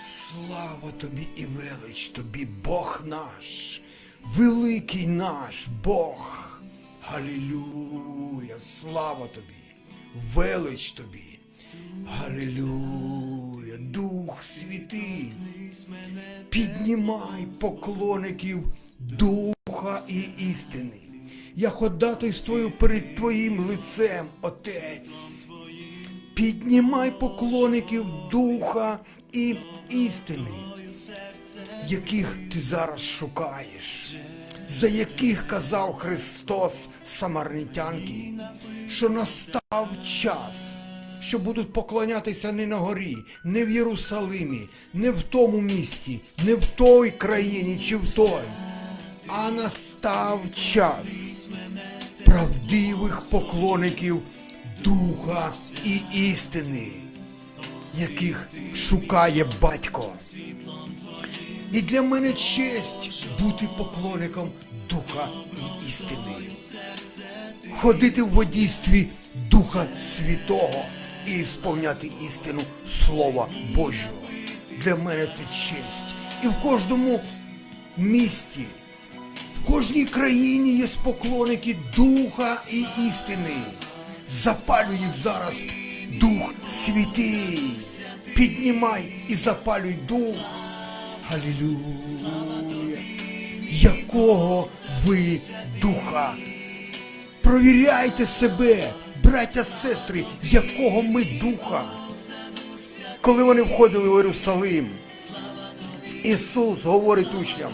Слава тобі і велич тобі, Бог наш, великий наш Бог. Галілюя, слава тобі, велич тобі. Галілюя, Дух Святий, піднімай поклонників Духа і істини. Я ходатайствую перед Твоїм лицем, Отець. Піднімай поклонників Духа і істини, яких ти зараз шукаєш, за яких казав Христос Самарнітянки, що настав час, що будуть поклонятися не на горі, не в Єрусалимі, не в тому місті, не в той країні чи в той, а настав час правдивих поклонників Духа і істини, яких шукає батько. І для мене честь бути поклонником Духа і істини, ходити в водійстві Духа Святого і сповняти істину Слова Божого. Для мене це честь. І в кожному місті, в кожній країні є поклонники Духа і істини. Запалюй їх зараз, Дух Святий. Піднімай і запалюй Дух. Халілюя. Якого ви духа? Провіряйте себе, браття, сестри, якого ми духа. Коли вони входили в Єрусалим, Ісус говорить учням,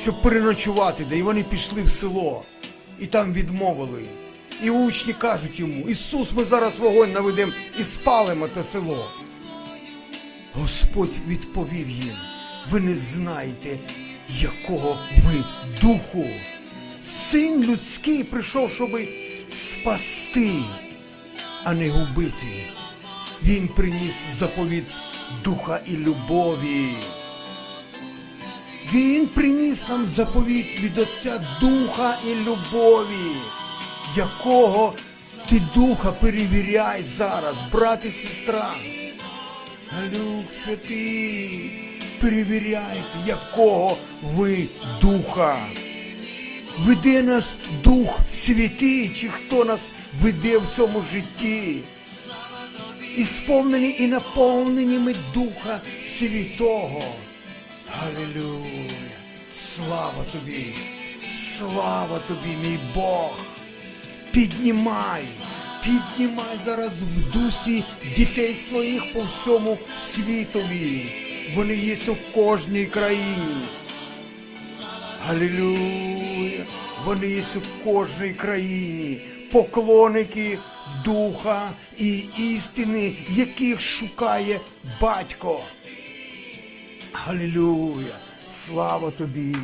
щоб переночувати, де і вони пішли в село, і там відмовили. І учні кажуть йому: Ісус, ми зараз вогонь наведемо і спалимо те село. Господь відповів їм: ви не знаєте, якого ви духу. Син людський прийшов, щоб спасти, а не губити. Він приніс заповідь духа і любові. Він приніс нам заповідь від Отця Духа і любові, якого ти духа перевіряй зараз, брат і сестра. Галюк святий, перевіряйте, якого ви духа. Веде нас Дух Святий, чи хто нас веде в цьому житті. І сповнені і наповнені ми Духа Святого. Галилюя! Слава тобі! Слава тобі, мій Бог! Піднімай, піднімай зараз в дусі дітей своїх по всьому світові. Вони є у кожній країні. Галілюя! Вони є у кожній країні, поклонники духа і істини, яких шукає батько. Галілюя! Слава тобі!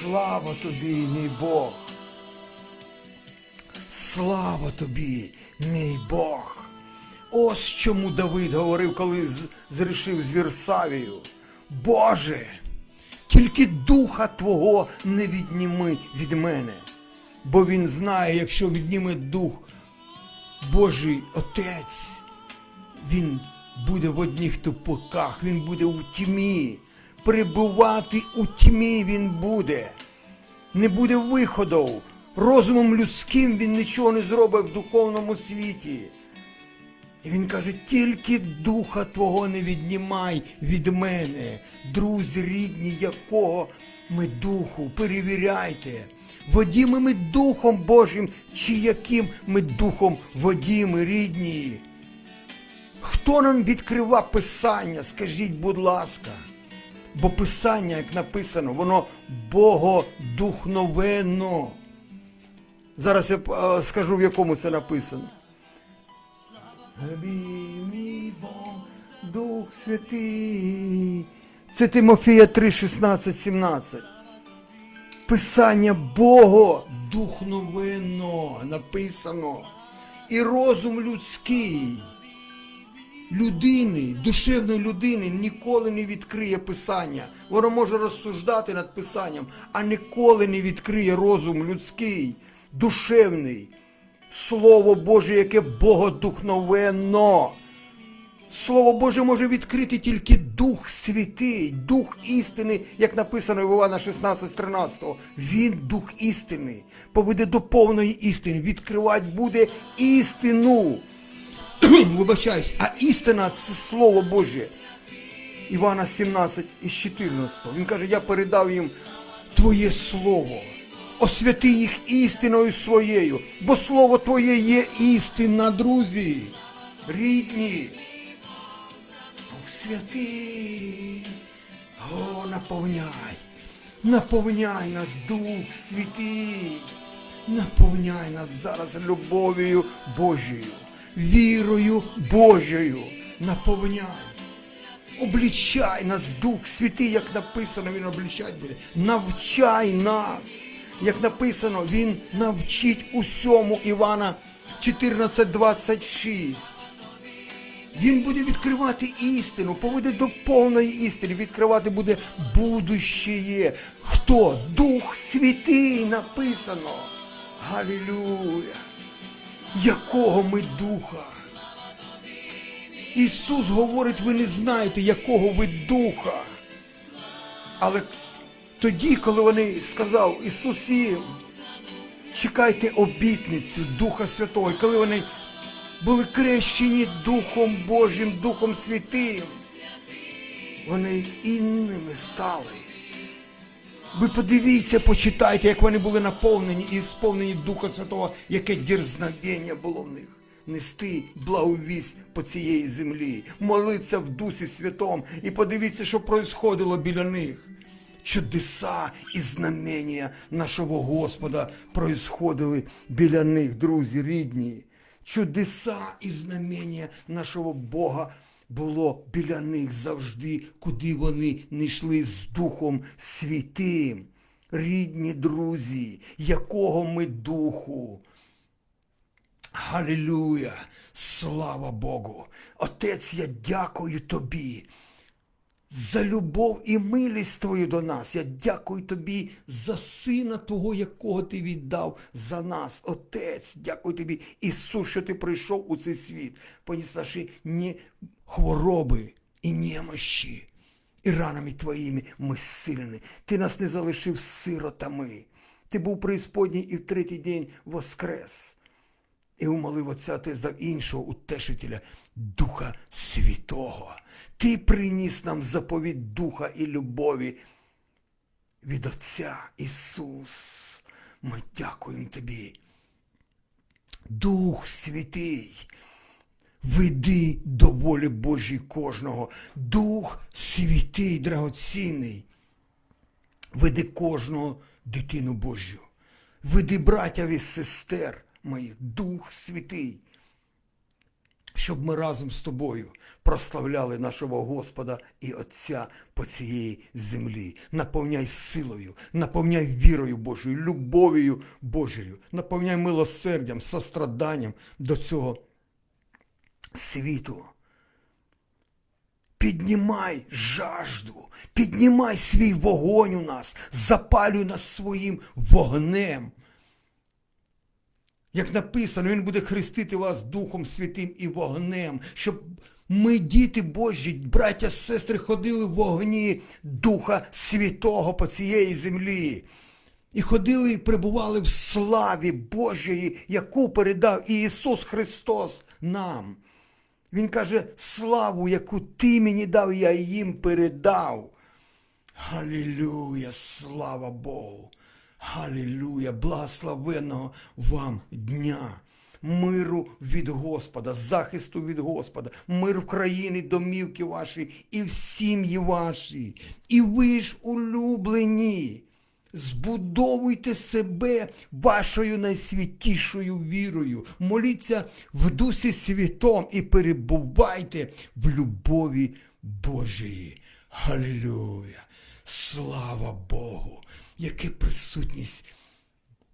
Слава тобі, мій Бог! Слава тобі, мій Бог! Ось чому Давид говорив, коли зрішив з Вірсавію. Боже, тільки духа Твого не відніми від мене, бо він знає, якщо відніме дух Божий Отець, він буде в одних тупиках, він буде у тьмі. Перебувати у тьмі він буде. Не буде виходу. Розумом людським він нічого не зробить в духовному світі. І він каже, тільки духа Твого не віднімай від мене, друзі рідні, якого ми духу, перевіряйте, водіми ми Духом Божим, чи яким ми духом водіми рідні. Хто нам відкрива Писання, скажіть, будь ласка. Бо Писання, як написано, воно богодухновенно. Зараз я скажу, в якому це написано. Мій Бог, Дух Святий. Це Тимофія 3, 16, 17. Писання Бога духновенно написано. І розум людський людини, душевної людини ніколи не відкриє Писання. Воно може розсуждати над Писанням, а ніколи не відкриє розум людський, душевний. Слово Боже, яке богодухновенно. Слово Боже може відкрити тільки Дух Святий, Дух істини, як написано в Івана 16:13. Він Дух істини, поведе до повної істини, відкривати буде істину. Вибачаюсь, а істина це Слово Боже. Івана 17 із 14. Він каже, я передав їм Твоє Слово. Освяти їх істиною своєю, бо Слово Твоє є істина, друзі, рідні. Святий, о, наповняй, наповняй нас, Дух Святий, наповняй нас зараз любов'ю Божою, вірою Божою, наповняй. Облічай нас, Дух Святий, як написано, Він облічать буде. Навчай нас, як написано, Він навчить усьому Івана 14.26. Він буде відкривати істину, поведе до повної істини, відкривати буде будущее. Хто? Дух Святий написано. Галілюя! Якого ми духа? Ісус говорить, ви не знаєте, якого ви духа. Але тоді, коли вони сказав Ісус їм, чекайте обітницю Духа Святого, І коли вони були крещені Духом Божим, Духом Святим, вони інними стали. Ви подивіться, почитайте, як вони були наповнені і сповнені Духа Святого, яке дерзновення було в них. Нести благовість по цієї землі, молитися в Дусі Святом і подивіться, що происходило біля них. Чудеса і знамення нашого Господа происходили біля них, друзі рідні. Чудеса і знамення нашого Бога було біля них завжди, куди вони не йшли з Духом Святим. Рідні друзі, якого ми духу. Галілюя! Слава Богу! Отець, я дякую тобі за любов і милість твою до нас. Я дякую тобі за сина Твого, якого ти віддав за нас. Отець, дякую тобі, Ісус, що ти прийшов у цей світ, поніс наші не хвороби і немощі. І ранами твоїми ми зцілені. Ти нас не залишив сиротами. Ти був преісподній і в третій день воскрес. І умолив Отця ти за іншого утешителя Духа Святого. Ти приніс нам заповідь Духа і любові від Отця Ісус. Ми дякуємо Тобі. Дух Святий, веди до волі Божій кожного. Дух Святий, драгоцінний, веди кожного дитину Божу. Веди братів і сестер моїх, Дух Святий, щоб ми разом з тобою прославляли нашого Господа і Отця по цієї землі. Наповняй силою, наповняй вірою Божою, любов'ю Божою, наповняй милосердям, состраданням до цього світу. Піднімай жажду, піднімай свій вогонь у нас, запалюй нас своїм вогнем. Як написано, Він буде хрестити вас Духом Святим і вогнем, щоб ми, діти Божі, браття, сестри, ходили в вогні Духа Святого по цієї землі. І ходили і перебували в славі Божої, яку передав Ісус Христос нам. Він каже, славу, яку ти мені дав, я їм передав. Халілюя, слава Богу. Халілюя, благословенного вам дня, миру від Господа, захисту від Господа, мир в країні, домівки ваші і в сім'ї ваші. І ви ж улюблені. Збудовуйте себе вашою найсвятішою вірою, моліться в Дусі Святом і перебувайте в любові Божої. Халілюя! Слава Богу! Яка присутність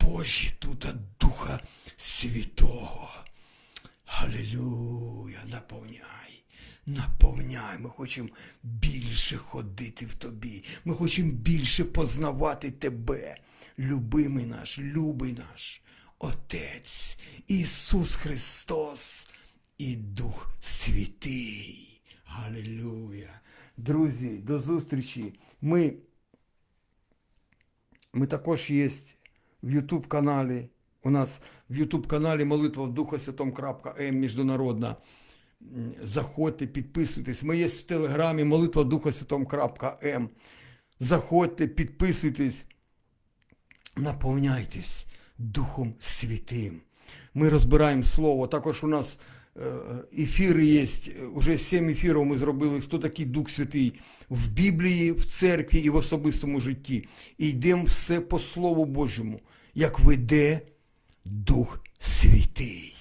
Божі тут Духа Святого. Халілюя! Наповняй! Наповняй, ми хочемо більше ходити в тобі. Ми хочемо більше познавати тебе, любимий наш, любий наш, Отець Ісус Христос і Дух Святий. Галилюя. Друзі, до зустрічі. Ми, ми також є в YouTube каналі. У нас в YouTube каналі Молитва в Духа Святом крапка М міжнародна. Заходьте, підписуйтесь. Ми є в Телеграмі Молитва Духа Святом. Заходьте, підписуйтесь, наповняйтесь Духом Святим. Ми розбираємо слово. Також у нас ефіри є. Уже сім ефірів ми зробили. Хто такий Дух Святий в Біблії, в церкві і в особистому житті. І йдемо все по Слову Божому, як веде Дух Святий.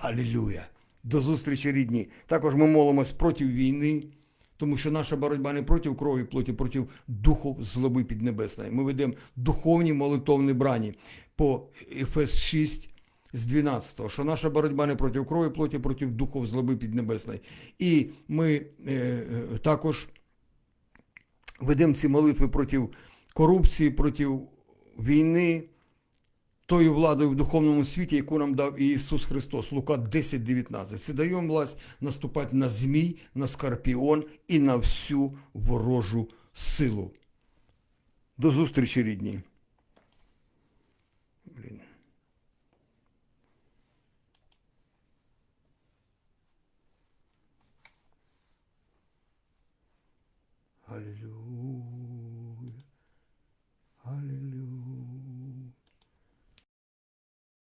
Алілюя! До зустрічі, рідні. Також ми молимось проти війни, тому що наша боротьба не проти крові, плоті, проти духу злоби піднебесної. Ми ведемо духовні молитовні брані по Ефес 6 з 12-го, що наша боротьба не проти крові, плоті, проти духу злоби піднебесної. І ми е, е, також ведемо ці молитви проти корупції, проти війни, тою владою в духовному світі, яку нам дав Ісус Христос, Лука 10.19. Це даємо власть наступати на змій, на скорпіон і на всю ворожу силу. До зустрічі, рідні.